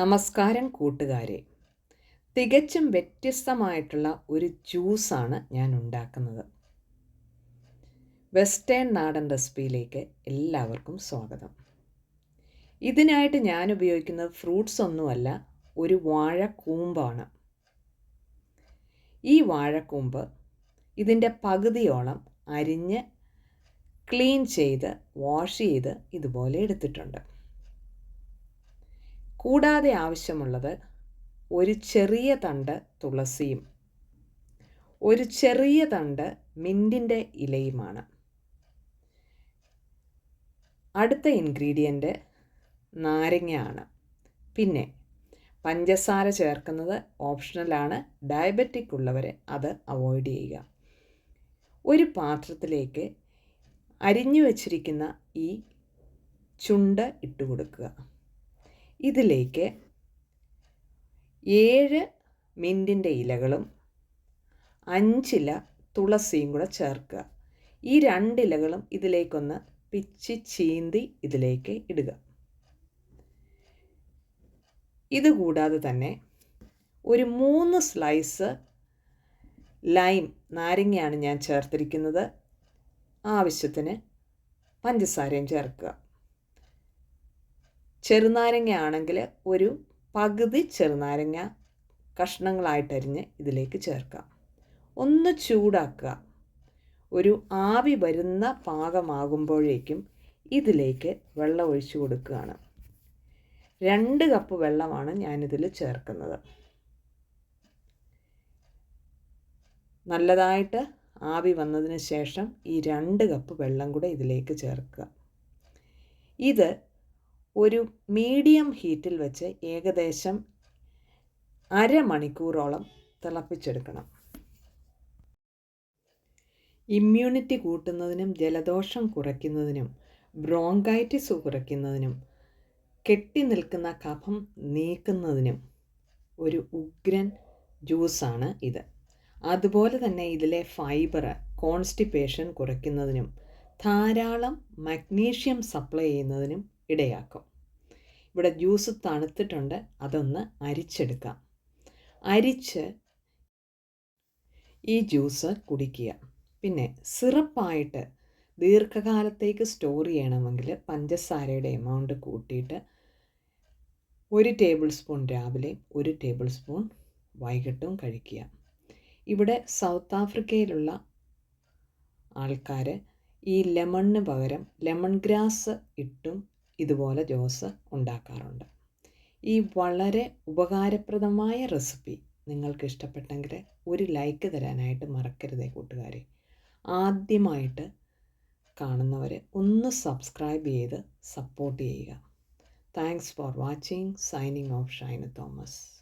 നമസ്കാരം കൂട്ടുകാരെ. തികച്ചും വ്യത്യസ്തമായിട്ടുള്ള ഒരു ജ്യൂസാണ് ഞാൻ ഉണ്ടാക്കുന്നത് വെസ്റ്റേൺ നാടൻ റെസിപ്പിയിലേക്ക് എല്ലാവർക്കും സ്വാഗതം. ഇതിനായിട്ട് ഞാൻ ഉപയോഗിക്കുന്നത് ഫ്രൂട്ട്സ് ഒന്നുമല്ല ഒരു വാഴക്കൂമ്പാണ്. ഈ വാഴക്കൂമ്പ് ഇതിന്റെ പകുതിയോളം അരിഞ്ഞ് ക്ലീൻ ചെയ്ത് വാഷ് ചെയ്ത് ഇതുപോലെ എടുത്തിട്ടുണ്ട്. കൂടാതെ ആവശ്യമുള്ളത് ഒരു ചെറിയ തണ്ട് തുളസിയും ഒരു ചെറിയ തണ്ട് മിന്റിന്റെ ഇലയുമാണ്. അടുത്ത ഇൻഗ്രീഡിയന്റ് നാരങ്ങയാണ്. പിന്നെ പഞ്ചസാര ചേർക്കുന്നത് ഓപ്ഷണലാണ് ഡയബറ്റിക് ഉള്ളവർ അത് അവോയ്ഡ് ചെയ്യുക. ഒരു പാത്രത്തിലേക്ക് അരിഞ്ഞു വച്ചിരിക്കുന്ന ഈ ചുണ്ട് ഇട്ട് കൊടുക്കുക ഇതിലേക്ക് ഏഴ് മിന്റിന്റെ ഇലകളും അഞ്ചില തുളസിയും കൂടെ ചേർക്കുക. ഈ രണ്ടിലകളും ഇതിലേക്കൊന്ന് പിച്ചി ചീന്തി ഇതിലേക്ക് ഇടുക. ഇതുകൂടാതെ തന്നെ ഒരു മൂന്ന് സ്ലൈസ് ലൈം നാരങ്ങയാണ് ഞാൻ ചേർത്തിരിക്കുന്നത്. ആവശ്യത്തിന് പഞ്ചസാരയും ചേർക്കുക. ചെറുനാരങ്ങ ആണെങ്കിൽ ഒരു പകുതി ചെറുനാരങ്ങ കഷ്ണങ്ങളായിട്ടരിഞ്ഞ് ഇതിലേക്ക് ചേർക്കാം ഒന്ന് ചൂടാക്കുക. ഒരു ആവി വരുന്ന പാകമാകുമ്പോഴേക്കും ഇതിലേക്ക് വെള്ളം ഒഴിച്ചു കൊടുക്കുകയാണ്. രണ്ട് കപ്പ് വെള്ളമാണ് ഞാനിതിൽ ചേർക്കുന്നത്. നല്ലതായിട്ട് ആവി വന്നതിന് ശേഷം ഈ രണ്ട് കപ്പ് വെള്ളം കൂടെ ഇതിലേക്ക് ചേർക്കുക. ഇത് ഒരു മീഡിയം ഹീറ്റിൽ വെച്ച് ഏകദേശം അരമണിക്കൂറോളം തിളപ്പിച്ചെടുക്കണം. ഇമ്മ്യൂണിറ്റി കൂട്ടുന്നതിനും ജലദോഷം കുറയ്ക്കുന്നതിനും ബ്രോങ്കൈറ്റിസ് കുറയ്ക്കുന്നതിനും കെട്ടി നിൽക്കുന്ന കഫം നീക്കുന്നതിനും ഒരു ഉഗ്രൻ ജ്യൂസാണ് ഇത്. അതുപോലെ തന്നെ ഇതിലെ ഫൈബർ കോൺസ്റ്റിപ്പേഷൻ കുറയ്ക്കുന്നതിനും ധാരാളം മഗ്നീഷ്യം സപ്ലൈ ചെയ്യുന്നതിനും ഇടയാക്കും. ഇവിടെ ജ്യൂസ് തണുത്തിട്ടുണ്ട് അതൊന്ന് അരിച്ചെടുക്കാം. അരിച്ച് ഈ ജ്യൂസ് കുടിക്കുക. പിന്നെ സിറപ്പായിട്ട് ദീർഘകാലത്തേക്ക് സ്റ്റോർ ചെയ്യണമെങ്കിൽ പഞ്ചസാരയുടെ എമൗണ്ട് കൂട്ടിയിട്ട് ഒരു ടേബിൾ സ്പൂൺ രാവിലെ ഒരു ടേബിൾ സ്പൂൺ വൈകിട്ടും കഴിക്കുക. ഇവിടെ സൗത്ത് ആഫ്രിക്കയിലുള്ള ആൾക്കാർ ഈ ലെമണിന് പകരം ലെമൺ ഗ്രാസ് ഇട്ടും ഇതുപോലെ ജ്യൂസ് ഉണ്ടാക്കാറുണ്ട്. ഈ വളരെ ഉപകാരപ്രദമായ റെസിപ്പി നിങ്ങൾക്ക് ഇഷ്ടപ്പെട്ടെങ്കിൽ ഒരു ലൈക്ക് തരാനായിട്ട് മറക്കരുതേ കൂട്ടുകാരെ. ആദ്യമായിട്ട് കാണുന്നവർ ഒന്ന് സബ്സ്ക്രൈബ് ചെയ്ത് സപ്പോർട്ട് ചെയ്യുക. Thanks for watching. Signing off Shaina Thomas.